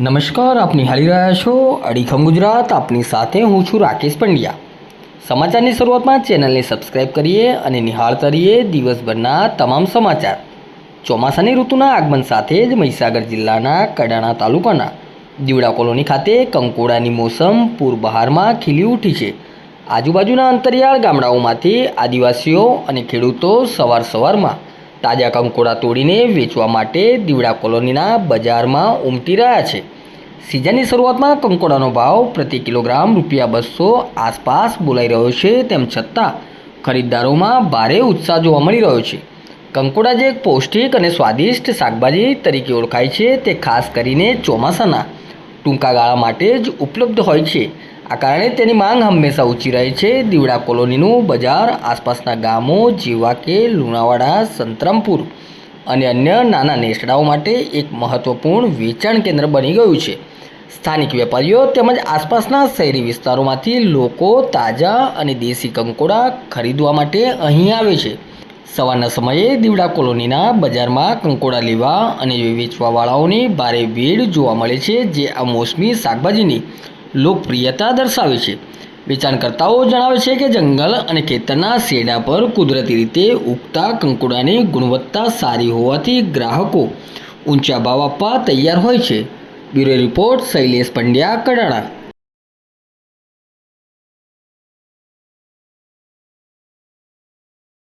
નમસ્કાર, આપ નિહાળી રહ્યા છો અડીખમ ગુજરાત. આપની સાથે હું છું રાકેશ પંડ્યા. સમાચારની શરૂઆતમાં ચેનલને સબસ્ક્રાઇબ કરીએ અને નિહાળતા રહીએ દિવસભરના તમામ સમાચાર. ચોમાસાની ઋતુના આગમન સાથે જ મહીસાગર જિલ્લાના કડાણા તાલુકાના દીવડા કોલોની ખાતે કંકોડાની મોસમ પૂર બહારમાં ખીલી ઉઠી છે. આજુબાજુના અંતરિયાળ ગામડાઓમાંથી આદિવાસીઓ અને ખેડૂતો સવાર સવારમાં તાજા કંકોડા તોડીને વેચવા માટે દીવડા કોલોનીના બજારમાં ઉમટી રહ્યા છે. સીઝનની શરૂઆતમાં કંકોડાનો ભાવ પ્રતિ કિલોગ્રામ રૂપિયા બસો આસપાસ બોલાઈ રહ્યો છે, તેમ છતાં ખરીદદારોમાં ભારે ઉત્સાહ જોવા મળી રહ્યો છે. કંકોડા જે એક પૌષ્ટિક અને સ્વાદિષ્ટ શાકભાજી તરીકે ઓળખાય છે, તે ખાસ કરીને ચોમાસાના ટૂંકા ગાળા માટે જ ઉપલબ્ધ હોય છે. આ કારણે તેની માંગ હંમેશા ઊંચી રહે છે. દીવડા કોલોનીનું બજાર, આસપાસના ગામો, જેવા કે લુણાવાડા, સંતરામપુર અને અન્ય નાના નેસડાઓ માટે એક મહત્વપૂર્ણ વેચાણ કેન્દ્ર બની ગયું છે. સ્થાનિક વેપારીઓ તેમજ આસપાસના શહેરી વિસ્તારોમાંથી લોકો તાજા અને દેશી કંકોડા ખરીદવા માટે અહીં આવે છે. સવારના સમયે દીવડા કોલોનીના બજારમાં કંકોડા લેવા અને વેચવાવાળાઓની ભારે ભીડ જોવા મળે છે, જે આ મોસમી શાકભાજીની લોકપ્રિયતા દર્શાવે છે. વેચાણકર્તાઓ જણાવે છે કે જંગલ અને ખેતરના શેડા પર કુદરતી રીતે ઉગતા કંકોડાની ગુણવત્તા સારી હોવાથી ગ્રાહકો ઊંચા ભાવ આપવા તૈયાર હોય છે. Bureau report Shailesh Pandya, Kadana.